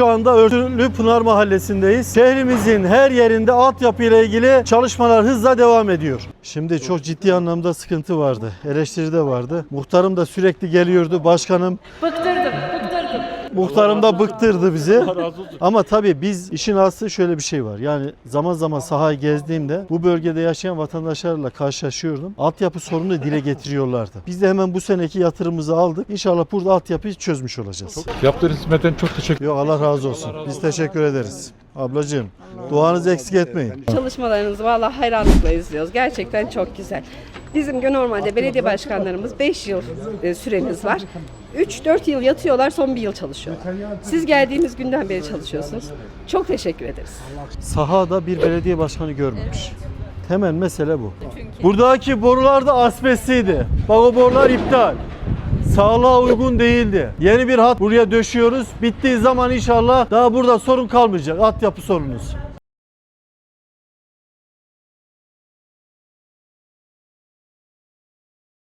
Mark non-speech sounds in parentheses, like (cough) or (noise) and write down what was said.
Şu anda Örtülü Pınar Mahallesi'ndeyiz. Şehrimizin her yerinde altyapı ile ilgili çalışmalar hızla devam ediyor. Şimdi çok ciddi anlamda sıkıntı vardı. Eleştiri de vardı. Muhtarım da sürekli geliyordu. Başkanım Bıktırdım. Muhtarım da bıktırdı bizi. (laughs) Ama tabii biz işin aslı şöyle bir şey var. Yani zaman zaman sahayı gezdiğimde bu bölgede yaşayan vatandaşlarla karşılaşıyordum. Altyapı sorununu dile getiriyorlardı. Biz de hemen bu seneki yatırımımızı aldık. İnşallah burada altyapıyı çözmüş olacağız. Yaptığınız hizmetten çok teşekkür Yok Allah razı olsun. Biz teşekkür ederiz. Ablacığım duanızı eksik etmeyin. Çalışmalarınızı vallahi hayranlıkla izliyoruz. Gerçekten çok güzel. Bizim de normalde belediye başkanlarımız 5 yıl e, süremiz var. 3-4 yıl yatıyorlar son bir yıl çalışıyor. Siz geldiğiniz günden beri çalışıyorsunuz. Çok teşekkür ederiz. Sahada bir belediye başkanı görmemiş. Temel mesele bu. Buradaki borular da asbestliydi. Bak o borular iptal. Sağlığa uygun değildi. Yeni bir hat buraya döşüyoruz. Bittiği zaman inşallah daha burada sorun kalmayacak. Altyapı sorunuz.